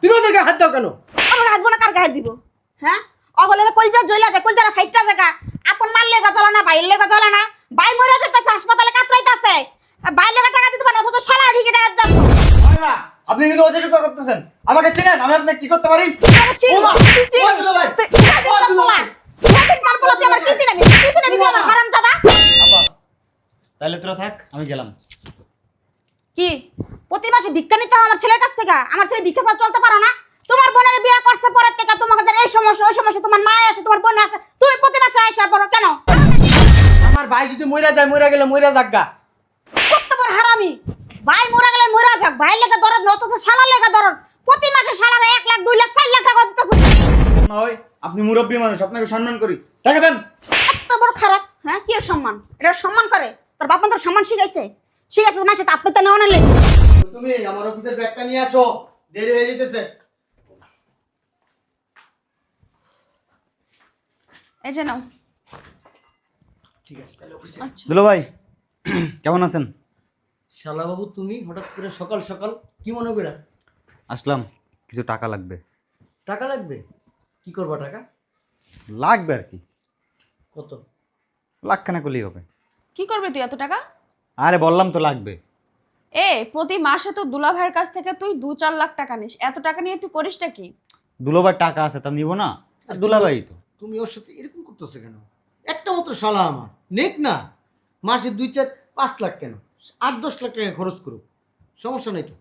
তুমি ওদেরকে হাত দাও কেন? আমার হাত বোনা কার গায়ে দিব? হ্যাঁ? অগলে কলজা জইলা যায় কলজারা ফাইটটা জায়গা আপন মার লেগা চলে না বাইর লেগা চলে না। বাই মরে যেতেছে হাসপাতালে কাতরাইতাছে। লেগা টাকা দিতে পারে অথচ শালা ঠিকই টাকা মা আপনি কিন্তু অতিরিক্ত করতেছেন। আমাকে চেনেন আমি আপনাকে কি করতে পারি? ও মা। ও দুলো ভাই, দুলো ভাই। আমার কি? কি আমার তাহলে তোরা থাক আমি গেলাম। কি? প্রতি মাসে ভিক্ষা নিতে হয় আমার ছেলের কাছ থেকে। আমার ছেলে ভিক্ষা ছাড়া চলতে পারো না। তোমার বোনের বিয়ে করছে পরের থেকে তোমাদের এই সমস্যা ওই সমস্যা তোমার মা আসে তোমার বোন আসে তুমি প্রতি মাসে পড়ো কেন? আমার ভাই যদি মইরা যায় মইরা গেলে মইরা যাগা কত বড় হারামি। ভাই মরা গেলে মরা যাক। ভাই লেগে দরদ নত তো শালা লেগে দরদ। প্রতি মাসে শালারে এক লাখ দুই লাখ চার লাখ টাকা দিতেছো। ওই আপনি মুরব্বী মানুষ আপনাকে সম্মান করি। টাকা দেন। এত বড় খারাপ হ্যাঁ? কি সম্মান? এটা সম্মান করে? তোর বাপ তোর সম্মান শিখাইছে? শিখাইছে তোমার সাথে আত্মহত্যা নেওয়া নালে তুমি আমার অফিসের ব্যাগটা নিয়ে আসো দেরি হয়ে যেতেছে। এই যে নাও। ঠিক আছে তাহলে অফিসে আচ্ছা। দুলো ভাই কেমন আছেন? শালা বাবু তুমি হঠাৎ করে সকাল সকাল কি মনে করে আসলাম কিছু টাকা লাগবে। টাকা লাগবে? কি করবা টাকা? লাগবে আর কি। কত? লাখখানা করলেই হবে। কি করবে তুই এত টাকা? আরে বললাম তো লাগবে। এ প্রতি মাসে তো দুলা ভাইয়ের কাছ থেকে তুই দু চার লাখ টাকা নিস। এত টাকা নিয়ে তুই করিসটা কি? দুলোবার টাকা আছে তা নিব না? আর দুলাভাই তো। তুমি ওর সাথে এরকম করতেছো কেন? একটা মাত্র শালা আমার। নেক না? মাসে দুই চার পাঁচ লাখ কেন? আট দশ লাখ টাকা খরচ করুক। সমস্যা নেই তো।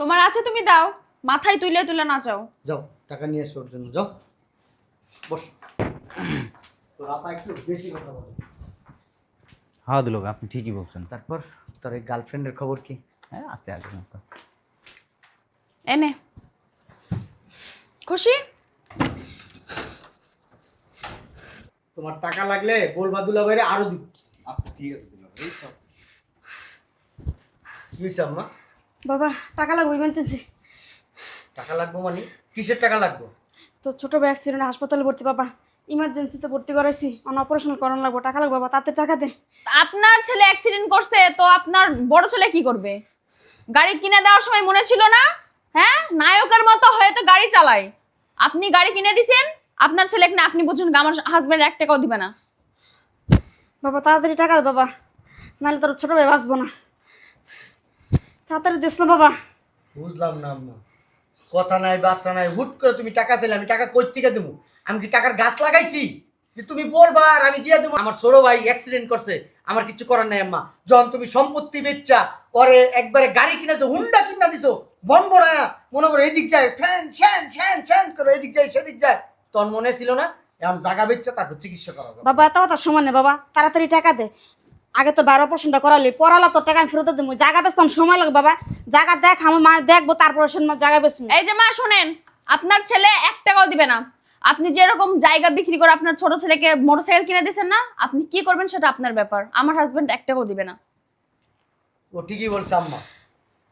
তোমার আছে তুমি দাও। মাথায় তুলে তুলে নাচাও। যাও টাকা নিয়ে এসো ওর জন্য। যাও। বস। তোর আপা একটু বেশি কথা বলে। হ্যাঁ দুলো আপনি ঠিকই বলছেন। তারপর তোর এই গার্লফ্রেন্ডের খবর কি? হ্যাঁ আছে মতো এনে খুশি? তোমার টাকা লাগলে বলবা দুলা বাইরে আরও দিব। আচ্ছা ঠিক আছে দুলো ভাই কি হয়েছে আম্মা? বাবা টাকা লাগবে ইমার্জেন্সি টাকা লাগবো মানে? কিসের টাকা লাগবে? তো ছোট ভাই অ্যাক্সিডেন্ট হাসপাতালে ভর্তি বাবা। ইমার্জেন্সিতে ভর্তি করাইছি অন অপারেশন করানো লাগবে টাকা লাগবে বাবা তাতে টাকা দে। আপনার ছেলে অ্যাক্সিডেন্ট করছে তো আপনার বড় ছেলে কি করবে? গাড়ি কিনে দেওয়ার সময় মনে ছিল না? হ্যাঁ? নায়কের মতো হয়তো গাড়ি চালায়। আপনি গাড়ি কিনে দিছেন আপনার ছেলেকে না আপনি বুঝুন আমার হাজবেন্ড এক টাকাও দিবে না। বাবা তাড়াতাড়ি টাকা দে বাবা নাহলে তোর ছোট ভাই বাঁচবো না। তাড়াতাড়ি দিস না বাবা। বুঝলাম না আম্মা। কথা নাই বার্তা নাই হুট করে তুমি টাকা চাইলে আমি টাকা কই থেকে দেবো? আমি কি টাকার গাছ লাগাইছি? যে তুমি বলবা আর আমি দিয়ে দেবো। আমার ছোট ভাই অ্যাক্সিডেন্ট করছে আমার কিছু করার নাই আম্মা। যখন তুমি সম্পত্তি বেচা পরে একবারে গাড়ি কিনেছো হুন্ডা কিনা দিছো বন বড়ায়া মনে করো এদিক যায় ফ্যান শ্যান শ্যান শ্যান করো এদিক যায় সেদিক যায়। তোর মনে ছিল না এখন জায়গা বেচছে তারপর চিকিৎসা করা বাবা এত কথা সময় নেই বাবা তাড়াতাড়ি টাকা দে। আগে তো বারো পার্সেন্টটা করালি পড়ালা তো টাকা আমি ফেরত দেবো। জায়গা বেশ তখন সময় লাগবে বাবা। জায়গা দেখ আমার মা দেখব তারপর জায়গা বেশ এই যে মা শোনেন আপনার ছেলে এক টাকাও দিবে না। আপনি যেরকম জায়গা বিক্রি করে আপনার ছোট ছেলেকে মোটরসাইকেল কিনে দিয়েছেন না আপনি কি করবেন সেটা আপনার ব্যাপার। আমার হাজবেন্ড এক টাকাও দিবে না। ও ঠিকই বলছে আম্মা।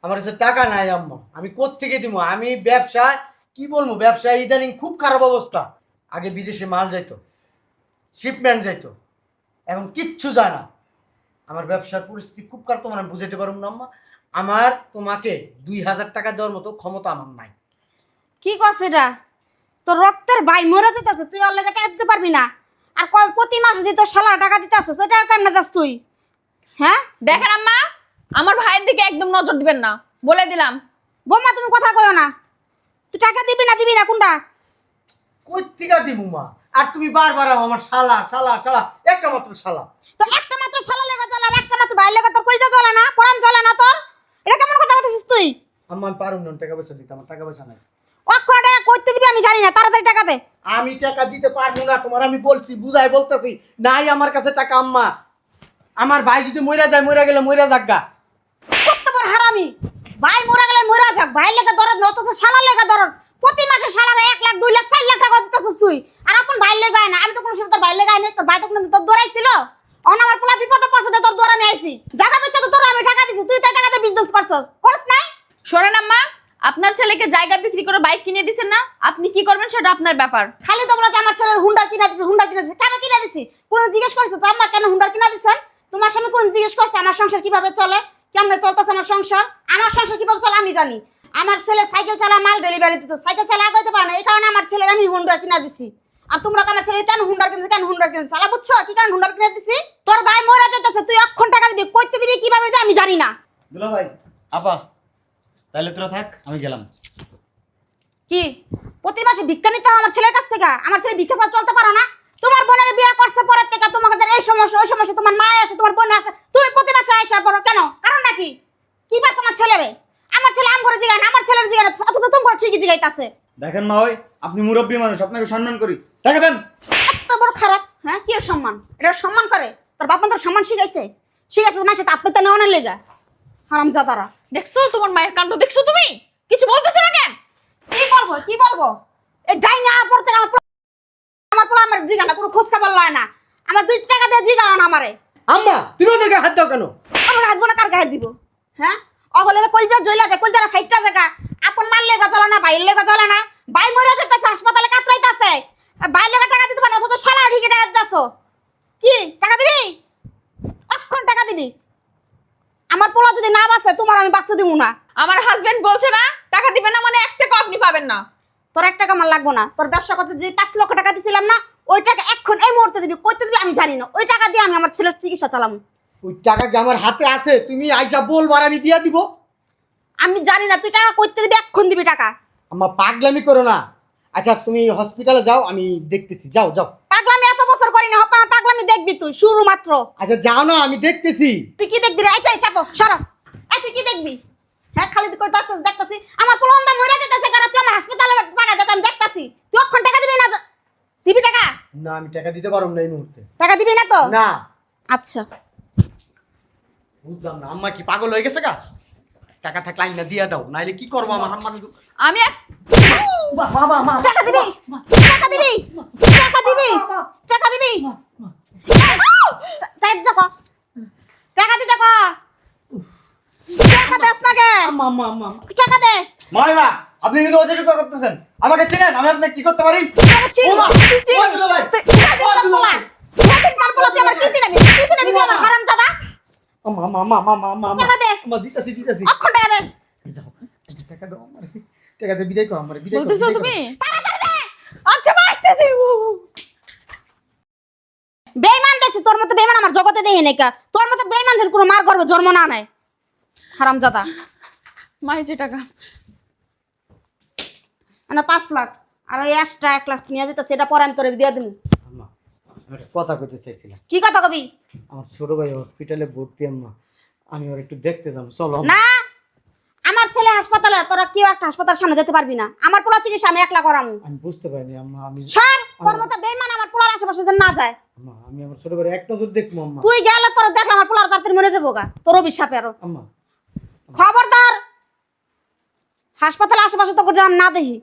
আমার কাছে টাকা নাই আম্মা। আমি কোত্থেকে দিব আমি ব্যবসা কি বলব ব্যবসা ইদানিং খুব খারাপ অবস্থা। আগে বিদেশে মাল যাইতো শিপমেন্ট যাইতো। এখন কিচ্ছু যায় না। আমার ব্যবসার পরিস্থিতি খুব খারাপ তোমার আমি বুঝাইতে পারব না আম্মা। আমার তোমাকে দুই হাজার টাকা দেওয়ার মতো ক্ষমতা আমার নাই। কি করছে এটা? তোর রক্তের ভাই মরে যেতেছে তুই ওর লেগে টাকা দিতে পারবি না। আর ক- প্রতি মাসে দিয়ে তোর শালা টাকা দিতে আসছো সেটা কেমনে যাস তুই? হ্যাঁ? দেখেন আম্মা আমার ভাইয়ের দিকে একদম নজর দিবেন না। বলে দিলাম। বৌমা তুমি কথা কয়ো না। তুই টাকা দিবি না দিবি না কোনটা? কই থেকে দিব মা। আর তুমি বারবার আমার শালা শালা শালা একটা মাত্র শালা। তো একটা মাত্র শালা লেগে চলে আর একটা মাত্র ভাই লেগে তোর কইজা চলে না পরান চলে না তোর? এটা কেমন কথা বলছিস তুই? আম্মা আমি পারুন না টাকা পয়সা দিতে আমার টাকা পয়সা নাই অক্ষর টাকা করতে দিবি আমি জানি না তাড়াতাড়ি টাকা দে। আমি টাকা দিতে পারব না তোমার আমি বলছি বুঝাই বলতেছি নাই আমার কাছে টাকা আম্মা। আমার ভাই যদি মইরা যায় মইরা গেলে মইরা যাগা কত বড় হারামি। ভাই মরে গেলে মরে যাক ভাই লেগে দরদ নত তো শালা লেগে দরদ। প্রতি মাসে শালারে এক লাখ দুই লাখ চার লাখ টাকা দিতেছিস তুই। আর আপন ভাই লেগে না আমি তো কোনো সময় তোর ভাই লেগে আয় নাই তোর ভাই তো কোনো তোর দৌড়াইছিল অন আমার পোলা বিপদে পড়ছে তোর দৌড় আমি আইছি। জায়গা বেচা তো তোর আমি টাকা দিছি তুই তো টাকাতে বিজনেস করছস করছ নাই? শোনেন আম্মা আপনার ছেলেকে জায়গা বিক্রি করে বাইক কিনে দিছেন না? আপনি কি করবেন সেটা আপনার ব্যাপার। খালি তো বলো যে আমার ছেলের হুন্ডা কিনা দিছে হুন্ডা কিনা দিছে কেন কিনা দিছি? কোন জিজ্ঞেস করছে তো আম্মা কেন হুন্ডা কিনা দিছেন? তোমার স্বামী কোন জিজ্ঞেস করছে আমার সংসার কীভাবে চলে? কেমনে চলতেছে আমার সংসার? আমার সংসার কীভাবে চলে আমি জানি। আমার ছেলে সাইকেল চালা মাল ডেলিভারি দিত সাইকেল চালা আগাইতে পারে না এই কারণে আমার ছেলের আমি হুন্ডা কিনা দিছি। আর তোমরা আমার ছেলে কেন হুন্ডার কিনছে কেন হুন্ডার কিনছে চালা বুঝছ? কি কারণ হুন্ডার কিনে দিছি? তোর ভাই মরে যেতেছে তুই অক্ষণ টাকা দিবি কইতে দিবি কীভাবে দিবি আমি জানি না। দুলা ভাই আপা তাহলে তোরা থাক আমি গেলাম। কি? প্রতি মাসে ভিক্ষা নিতে হয় আমার ছেলের কাছ থেকে? আমার ছেলে ভিক্ষা ছাড়া চলতে পারো না। তোমার বোনের বিয়ে করছে পরের থেকে তোমাদের এই সমস্যা ওই সমস্যা তোমার মা আসে তোমার বোন আসে তুমি প্রতি মাসে আসা পড়ো কেন? কারণটা কি কি পাস আমার ছেলেরে আমার ছেলে আম করে জিগায় না, আমার ছেলের জিগায় না, অথচ তোমার ঠিকই জিগাইতাছে। দেখেন মা ওই আপনি মুরব্বী মানুষ আপনাকে সম্মান করি। টাকা দেন। এত বড় খারাপ হ্যাঁ? কি সম্মান? এটা সম্মান করে? তোর বাপ মা তোর সম্মান শিখাইছে? শিখাইছে তো মানুষের আত্মহত্যা নেওয়ানোর লেগা। হারাম জাতারা দেখছ তোমার মায়ের কাণ্ড? দেখছ তুমি? কিছু বলতেছো না কেন? কি বলব কি বলব? এই ডাইনি আর পর আমার পোলা- আমার পোলা আমার জিগা না কোনো খোঁজ খবর লয় না। আমার দুই টাকা দিয়ে জিগা না আমারে। আম্মা তুমি ওদেরকে হাত দাও কেন? আমার হাত বোনা কার গায়ে দিব? হ্যাঁ? অগলে কলজা জইলা যায় কলজারা ফাইটটা জায়গা আপন মার লেগা চলে না বাইর লেগা চলে না। বাই মরে যেতেছে হাসপাতালে কাতরাইতাছে। বাই লেগা টাকা দিতে পারে অথচ শালা ঠিকই টাকা দিতেছো। কি? টাকা দিবি? অক্ষণ টাকা দিবি। আমার পোলা যদি না বাঁচে তোমার আমি বাঁচতে দিব না। আমার হাজবেন্ড বলছে না টাকা দিবেন না মানে এক টাকা আপনি পাবেন না। তোর এক টাকা আমার লাগবো না। তোর ব্যবসা করতে যে পাঁচ লক্ষ টাকা দিছিলাম না ওই টাকা এক্ষণ এই মুহূর্তে দিবি কইতে দিবি আমি জানি না। ওই টাকা দিয়ে আমি আমার ছেলের চিকিৎসা চালাম। ওই টাকা কি আমার হাতে আছে? তুমি আইসা বলবার আমি দিয়া দিব। আমি জানি না তুই টাকা কইতে দিবি এখন দিবি টাকা। আমার পাগলামি করো না। আচ্ছা তুমি হসপিটালে যাও আমি দেখতেছি। যাও যাও পাগলামি এত বছর করি না হপ্পা আমার পাগলামি দেখবি তুই শুরু মাত্র। আচ্ছা যাও না আমি দেখতেছি। তুই কি দেখবি রে? আইতাই চাপো সরো। এই তুই কি দেখবি? হ্যাঁ খালি তুই কই দেখতাছি। আমার পোলন্দা মরে যেতেছে কারণ তুই আমার হাসপাতালে পাঠা দেখ আমি দেখতাছি। তুই অক্ষণ টাকা দিবি না দিবি টাকা? না আমি টাকা দিতে পারব না এই মুহূর্তে। টাকা দিবি না তো? না। আচ্ছা। বুঝলাম না আম্মা কি পাগল হয়ে গেছে গা? টাকা থাকলে আইনা দিয়া দাও নাইলে কি করব আমার আম্মা আমি টাকা দিবি টাকা দিবি টাকা দিবি টাকা দিবি টাকা দেখো টাকা দি দেখো টাকা দেস না কে টাকা দে মাইমা আপনি কিন্তু অতিরিক্ত করতেছেন আমাকে চেনেন আমি আপনাকে কি করতে পারি কি? কি টাকা দে। টাকা দাও আমার টাকা দিয়ে বিদায় করো আমার বিদায় বলতেছো তুমি? আচ্ছা মা আসতেছি বেঈমান দেখছি, তোর মতো বেঈমান আমার জগতে দেখি নাই কা। তোর মতো বেঈমানদের কোনো মার গর্ভে জন্ম না নেয়। হারামজাদা। মা এই যে টাকা। মানে পাঁচ লাখ আর ওই extra এক লাখ নিয়ে যেতেছে, এটা পরে আমি তোরে দিয়ে একটা কথা কইতে চাইছিলাম। কি কথা কবি? আমার ছোট ভাই হসপিটালে ভর্তি আম্মা। আমি ওর একটু দেখতে যাব চলো। না হাসপাতালে তোরা কেউ একটা হাসপাতালের সামনে যেতে পারবি না। আমার পোলা চিকিৎসা আমি একলা করামু। আমি বুঝতে পারিনি আম্মা আমি তোর মতো বেঈমান আমার পোলার আশেপাশে যেন না যায়। আম্মা আমি আমার ছোট ভাই এক নজর দেখব আম্মা। তুই গেলে তোর দেখলে আমার পোলার তাড়াতাড়ি মরে যাব গা তোর অভিশাপে আরও। আম্মা। খবরদার হাসপাতালে আশেপাশে না দেখি।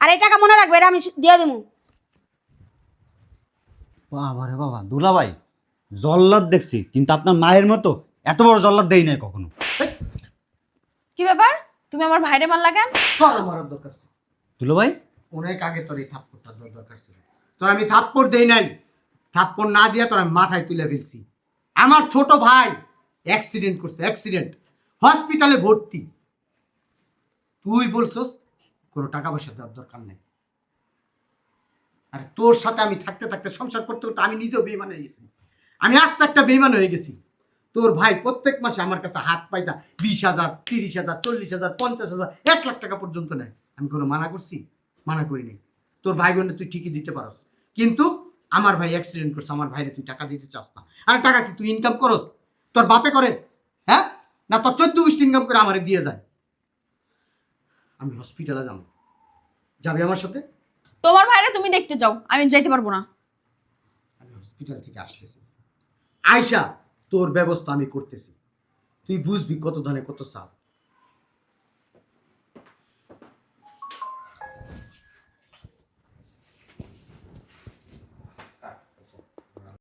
আর এই টাকা মনে রাখবে এটা আমি দিয়ে দিব বাবা রে বাবা দুলা ভাই জল্লাদ দেখছি কিন্তু আপনার মায়ের মতো এত বড় জল্লাদ দেই নাই কখনো। কি ব্যাপার? তুমি আমার ভাইরে মাল লাগান তোর মারার দরকার ছিল। দুলা ভাই? অনেক আগে তোর এই থাপ্পড়টা দেওয়ার দরকার ছিল। তোর আমি থাপ্পড় দেই নাই। থাপ্পড় না দিয়া তোর আমি মাথায় তুলে ফেলছি। আমার ছোট ভাই অ্যাক্সিডেন্ট করছে অ্যাক্সিডেন্ট হসপিটালে ভর্তি। তুই বলছস কোনো টাকা পয়সা দেওয়ার দরকার নেই। আর তোর সাথে আমি থাকতে থাকতে সংসার করতে করতে আমি নিজেও বেইমান হয়ে গেছি। আমি আস্তে একটা বেইমান হয়ে গেছি। তোর ভাই প্রত্যেক মাসে আমার কাছে হাত পাইতা বিশ হাজার তিরিশ হাজার চল্লিশ হাজার পঞ্চাশ হাজার এক লাখ টাকা পর্যন্ত নেয়। আমি কোনো মানা করছি? মানা করিনি তোর ভাই বোনে তুই ঠিকই দিতে পারস। কিন্তু আমার ভাই অ্যাক্সিডেন্ট করছে আমার ভাইরে তুই টাকা দিতে চাস না। আর টাকা কি তুই ইনকাম করস? তোর বাপে করে? হ্যাঁ? না তোর চোদ্দ গোষ্ঠী ইনকাম করে আমারে দিয়ে যায়? আমি হসপিটালে যাব। যাবে আমার সাথে? তোমার ভাইরে তুমি দেখতে যাও আমি যাইতে পারব না। আমি হসপিটাল থেকে আসতেছি। আয়শা তোর ব্যবস্থা আমি করতেছি। তুই বুঝবি কত ধনে কত চাপ